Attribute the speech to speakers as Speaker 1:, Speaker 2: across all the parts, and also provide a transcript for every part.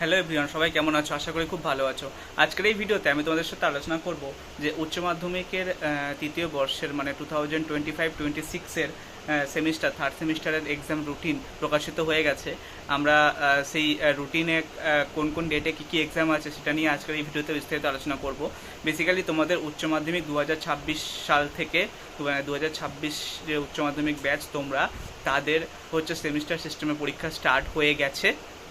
Speaker 1: Hello everyone সবাই কেমন আছো? আশা করি খুব ভালো আছো। আজকের এই ভিডিওতে আমি তোমাদের সাথে আলোচনা করব যে উচ্চ মাধ্যমিকের তৃতীয় বর্ষের মানে two thousand twenty five twenty six semester third সেমিস্টারের এক্সাম রুটিন প্রকাশিত হয়ে গেছে। আমরা সেই রুটিনে কোন কোন ডেটে কী কী এক্সাম আছে সেটা নিয়ে আজকের এই ভিডিওতে বিস্তারিত আলোচনা করব। বেসিক্যালি তোমাদের উচ্চ মাধ্যমিক দু হাজার ছাব্বিশ সাল থেকে, দু হাজার ছাব্বিশ যে উচ্চ মাধ্যমিক ব্যাচ তোমরা, তাদের হচ্ছে সেমিস্টার সিস্টেমে পরীক্ষা স্টার্ট হয়ে গেছে।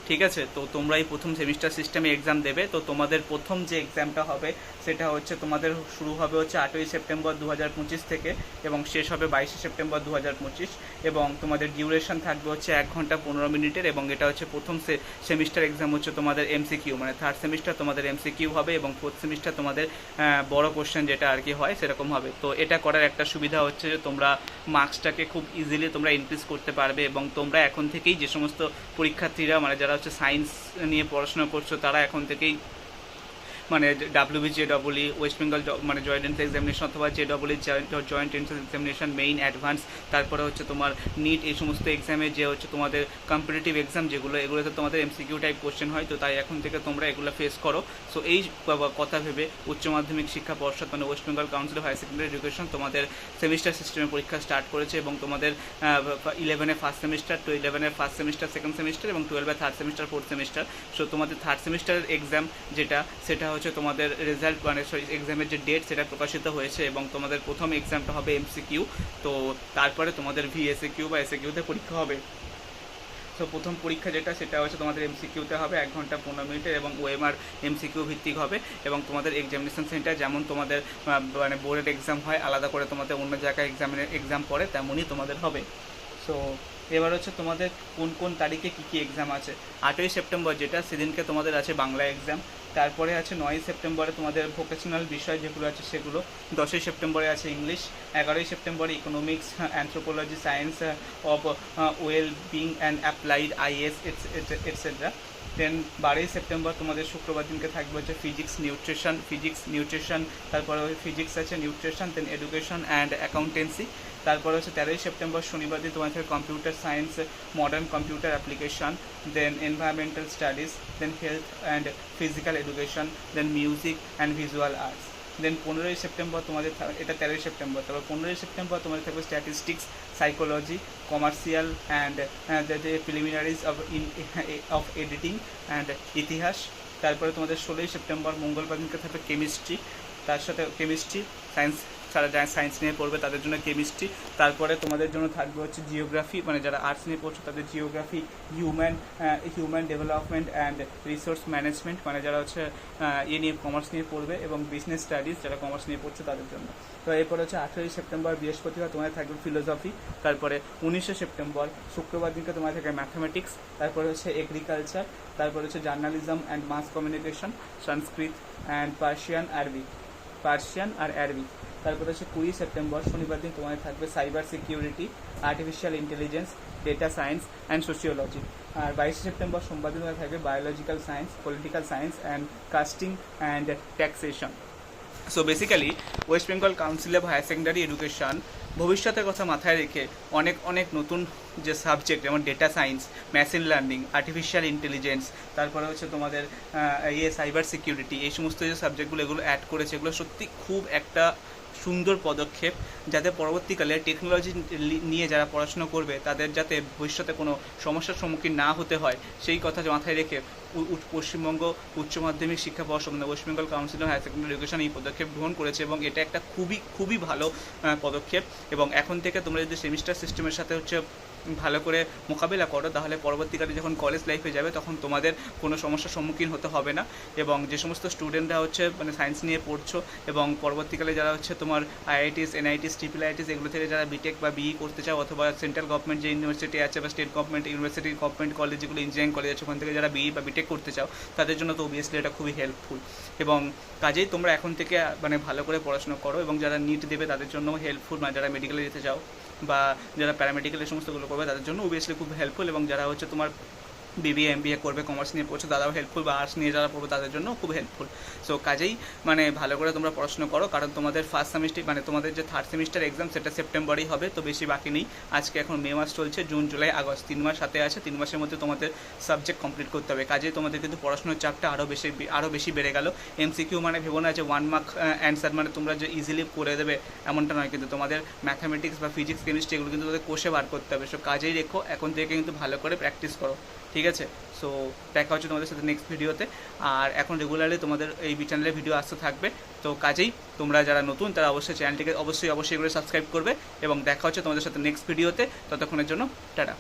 Speaker 1: ঠিক আছে? তো তোমরা এই প্রথম সেমিস্টার সিস্টেমে এক্সাম দেবে। তো তোমাদের প্রথম যে এক্সামটা হবে, সেটা হচ্ছে তোমাদের শুরু হবে হচ্ছে আটই সেপ্টেম্বর দু হাজার পঁচিশ থেকে এবং শেষ হবে বাইশে সেপ্টেম্বর দু হাজার পঁচিশ এবং তোমাদের ডিউরেশন থাকবে হচ্ছে এক ঘণ্টা পনেরো মিনিটের এবং এটা হচ্ছে প্রথম সেমিস্টার এক্সাম হচ্ছে তোমাদের এমসিকিউ মানে থার্ড সেমিস্টার তোমাদের এমসিকিউ হবে এবং ফোর্থ সেমিস্টার তোমাদের বড় কোশ্চেন যেটা আর কি হয় সেরকম হবে। তো এটা করার একটা সুবিধা হচ্ছে যে তোমরা মার্কসটাকে খুব ইজিলি তোমরা ইনক্রিজ করতে পারবে এবং তোমরা এখন থেকেই যে সমস্ত পরীক্ষার্থীরা মানে যারা হচ্ছে সায়েন্স নিয়ে পড়াশোনা করছ তারা এখন থেকেই মানে WB J double E west Bengal মানে জয়েন্ট এন্ট্রান্স এক্সামিনেশন অথবা J double E joint entrance examination main advance তারপরে হচ্ছে তোমার নিট এই সমস্ত এক্সামে যে হচ্ছে তোমাদের কম্পিটিটিভ এক্সাম যেগুলো, এগুলোতে তোমাদের এমসিকিউ টাইপ কোশ্চেন হয়, তো তাই এখন থেকে তোমরা এগুলো ফেস করো। সো এই কথা ভেবে উচ্চ মাধ্যমিক শিক্ষা পর্ষদ মানে west Bengal council of higher secondary education তোমাদের সেমিস্টার সিস্টেমে পরীক্ষা স্টার্ট করেছে এবং তোমাদের ইলেভেনে ফার্স্ট সেমিস্টার টু ইলেভেনের ফার্স্ট সেমিস্টার সেকেন্ড সেমিস্টার এবং টুয়েলভে third semester fourth semester so তোমাদের থার্ড সেমিস্টারের এক্সাম যেটা, সেটা হচ্ছে তোমাদের রেজাল্ট মানে এক্সামের যে ডেট সেটা প্রকাশিত হয়েছে এবং তোমাদের প্রথম এক্সামটা হবে এমসিকিউ তো তারপরে তোমাদের ভিএসএ কিউ বা এসএ কিউতে পরীক্ষা হবে। তো প্রথম পরীক্ষা যেটা, সেটা হচ্ছে তোমাদের এমসিকিউতে হবে, এক ঘণ্টা পনেরো মিনিটের এবং ওএমআর এমসিকিউ ভিত্তিক হবে এবং তোমাদের এক্সামিনেশন সেন্টার যেমন তোমাদের মানে বোর্ডের এক্সাম হয়, আলাদা করে তোমাদের অন্য জায়গায় এক্সামিনের এক্সাম পড়ে, তেমনই তোমাদের হবে। সো এবার হচ্ছে তোমাদের কোন কোন তারিখে কী কী এক্সাম আছে? আটই সেপ্টেম্বর যেটা, সেদিনকে তোমাদের আছে বাংলা এক্সাম তারপরে আছে নয়ই সেপ্টেম্বরে তোমাদের ভোকেশনাল বিষয় যেগুলো আছে সেগুলো। দশই সেপ্টেম্বরে আছে ইংলিশ এগারোই সেপ্টেম্বরে economics anthropology science of well being and applied IS etcetera then বারোই সেপ্টেম্বর তোমাদের শুক্রবার দিনকে থাকবে হচ্ছে ফিজিক্স নিউট্রিশন ফিজিক্স নিউট্রিশন তারপরে ফিজিক্স আছে nutrition then education and accountancy তারপরে হচ্ছে তেরোই সেপ্টেম্বর শনিবার দিন তোমাদের computer science modern computer application then environmental studies then health and physical education then music and visual arts then পনেরোই সেপ্টেম্বর তোমাদের এটা তেরোই সেপ্টেম্বর, তারপর পনেরোই সেপ্টেম্বর তোমাদের থাকবে statistics psychology commercial and the preliminaries of in of editing and ইতিহাস, তারপরে তোমাদের ষোলোই সেপ্টেম্বর মঙ্গলবার দিনকে থাকবে কেমিস্ট্রি তার সাথে কেমিস্ট্রি সায়েন্স যারা সায়েন্স নিয়ে পড়বে তাদের জন্য কেমিস্ট্রি তারপরে তোমাদের জন্য থাকবে হচ্ছে জিওগ্রাফি মানে যারা আর্টস নিয়ে পড়ছো তাদের geography human human development and resource management মানে যারা হচ্ছে ইয়ে নিয়ে কমার্স নিয়ে পড়বে এবং বিজনেস স্টাডিজ যারা কমার্স নিয়ে পড়ছে তাদের জন্য। তো এরপর হচ্ছে আঠেরোই সেপ্টেম্বর, বৃহস্পতিবার তোমাদের থাকবে ফিলোসফি তারপরে উনিশে সেপ্টেম্বর, শুক্রবার দিনকে তোমার থাকবে ম্যাথামেটিক্স তারপরে হচ্ছে এগ্রিকালচার তারপরে হচ্ছে journalism and mass communication Sanskrit and Persian আরবি পার্সিয়ান আর অ্যারবিক তারপরে হচ্ছে কুড়ি সেপ্টেম্বর, শনিবার দিন তোমাদের থাকবে cyber security artificial intelligence data science and sociology আর বাইশে সেপ্টেম্বর সোমবার দিন থাকবে biological science political science and costing and taxation so basically west Bengal council of higher secondary education ভবিষ্যতের কথা মাথায় রেখে অনেক অনেক নতুন যে সাবজেক্ট যেমন data science machine learning artificial intelligence তারপরে হচ্ছে তোমাদের ইয়ে সাইবার সিকিউরিটি এই সমস্ত যে সাবজেক্টগুলো এগুলো অ্যাড করেছে, এগুলো সত্যি খুব একটা সুন্দর পদক্ষেপ যাতে পরবর্তীকালে টেকনোলজি নিয়ে যারা পড়াশোনা করবে, তাদের যাতে ভবিষ্যতে কোনো সমস্যার সম্মুখীন না হতে হয়, সেই কথা মাথায় রেখে পশ্চিমবঙ্গ উচ্চ মাধ্যমিক শিক্ষা পর্ষদ মানে west Bengal council of higher secondary education এই পদক্ষেপ গ্রহণ করেছে এবং এটা একটা খুবই খুবই ভালো পদক্ষেপ এবং এখন থেকে তোমরা যদি সেমিস্টার সিস্টেমের সাথে হচ্ছে ভালো করে মোকাবিলা করো, তাহলে পরবর্তীকালে যখন কলেজ লাইফে যাবে তখন তোমাদের কোনো সমস্যার সম্মুখীন হতে হবে না। এবং যে সমস্ত স্টুডেন্টরা হচ্ছে মানে সায়েন্স নিয়ে পড়ছো এবং পরবর্তীকালে যারা হচ্ছে তোমার আইআইটিস এনআইটিস ট্রিপল আইটিস এগুলো থেকে যারা বিটেক বা বিই করতে চাও অথবা সেন্ট্রাল গভর্নমেন্ট যে ইউনিভার্সিটি আছে বা state government university government college যেগুলো ইঞ্জিনিয়ারিং কলেজ আছে, ওখান থেকে যারা বিই বা বিটেক করতে চাও, তাদের জন্য তো অবভিয়াসলি এটা খুবই হেল্পফুল এবং কাজেই তোমরা এখন থেকে মানে ভালো করে পড়াশোনা করো এবং যারা নিট দেবে তাদের জন্য হেল্পফুল মানে যারা মেডিকেলে যেতে চাও বা যারা প্যারামেডিক্যাল এই সমস্তগুলো করবে তাদের জন্য ওবিয়াসলি খুব হেল্পফুল এবং যারা হচ্ছে তোমার বিবিএ, এমবিএ করবে কমার্স নিয়ে পড়ছো, দাদাও হেল্পফুল বা আর্টস নিয়ে যারা পড়বে তাদের জন্য খুব হেল্পফুল সো কাজেই মানে ভালো করে তোমরা পড়াশোনা করো, কারণ তোমাদের ফার্স্ট সেমিস্টার মানে তোমাদের যে থার্ড সেমিস্টার এক্সাম সেটা সেপ্টেম্বরেই হবে, তো বেশি বাকি নেই। আজকে এখন মে মাস চলছে জুন জুলাই আগস্ট তিন মাস হাতে আছে, তিন মাসের মধ্যে তোমাদের সাবজেক্ট কমপ্লিট করতে হবে। কাজেই তোমাদের কিন্তু পড়াশোনার চাপটা আরও বেশি আরও বেশি বেড়ে গেল। এমসিকিউ মানে ভেবো না যে ওয়ান মার্ক অ্যান্সার মানে তোমরা যে ইজিলি করে দেবে, এমনটা নয়। কিন্তু তোমাদের ম্যাথামেটিক্স বা ফিজিক্স কেমিস্ট্রি এগুলো কিন্তু তোমাদের কোষে বার করতে হবে। সো কাজেই রেখো, এখন থেকে কিন্তু ভালো করে প্র্যাকটিস করো ঠিক আছে? সো দেখা হচ্ছে তোমাদের সাথে নেক্সট ভিডিওতে আর এখন রেগুলারলি তোমাদের এই চ্যানেলে ভিডিও আসতে থাকবে। তো কাজেই তোমরা যারা নতুন, তারা অবশ্যই চ্যানেলটিকে অবশ্যই অবশ্যই করে সাবস্ক্রাইব করবে। এবং দেখা হচ্ছে তোমাদের সাথে নেক্সট ভিডিওতে ততক্ষণের জন্য, টাটা।